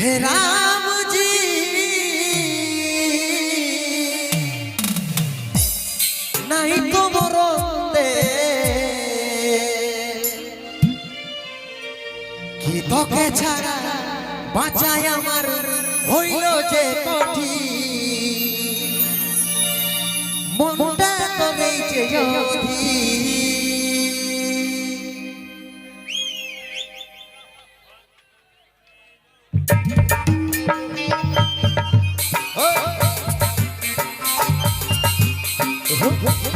হে কি আমার তো নেই যে Huh?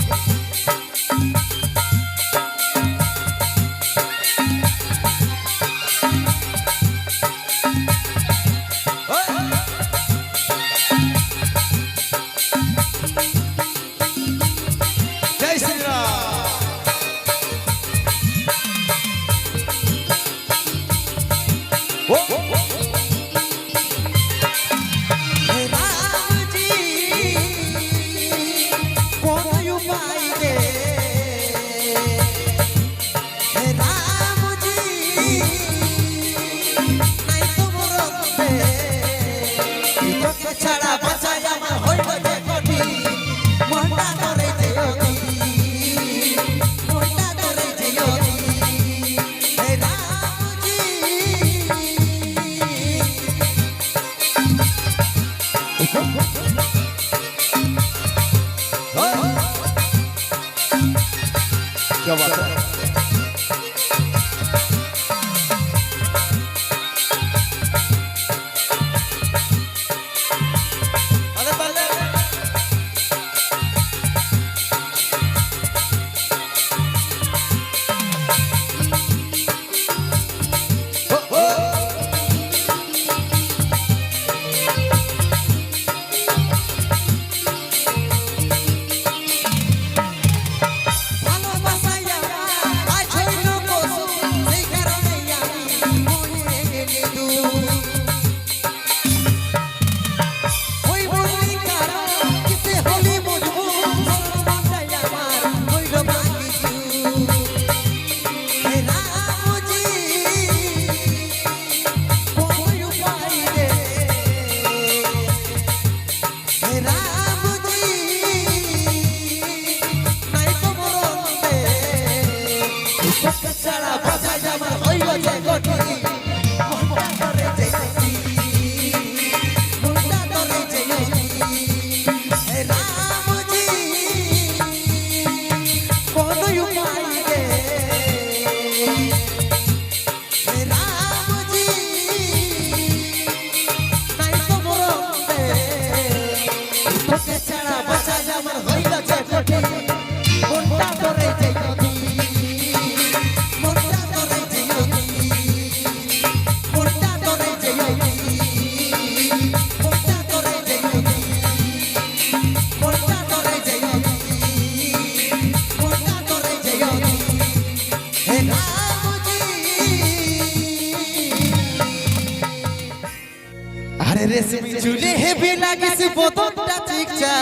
চুলে হেবি লাগিস বদনটা চিকচা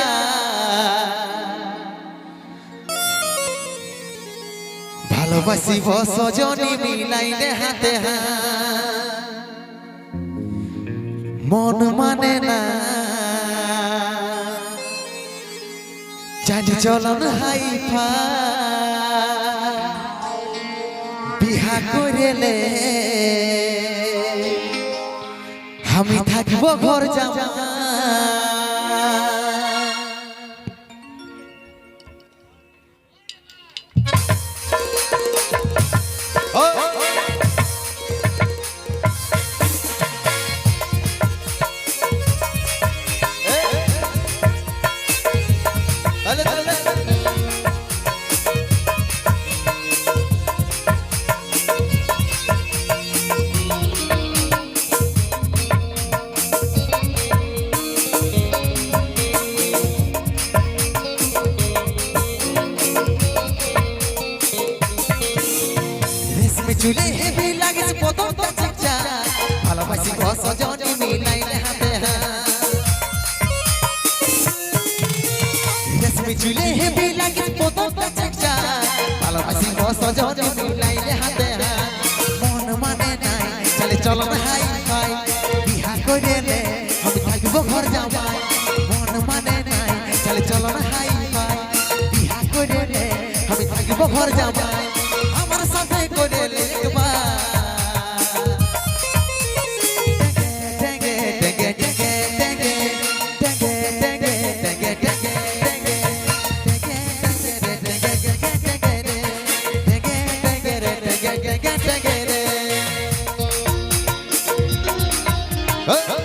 ভালোবাসি সজনি মিলাই দে হাতে মন মানে না। চাঁদি চলন হাইফা। বিহা করেলে আমি থাকিব ঘর জামা চুলে হেভি লাগিস বদনটা চিকচা ভালোবাসি বস জনি মিলাই হাতে রেশমি চুলে হেভি লাগিস বদনটা চিকচা ভালোবাসি বস জনি মিলাই হাতে মন মানে নাই, চলে চলো হাই হাই বিহা করে রে আমি থাকব ঘর জামাই মন মানে নাই, চলে চলো হাই হাই বিহা করে রে আমি থাকব ঘর জামাই Hey.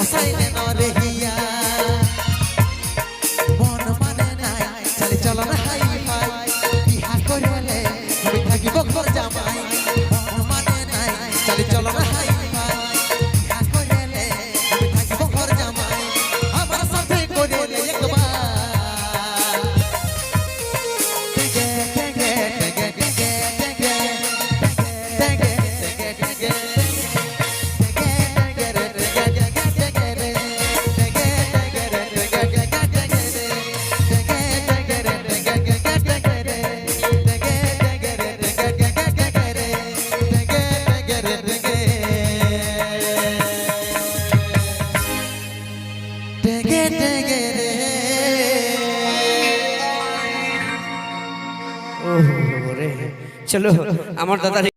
抑えめのレ চলো আমার দাদা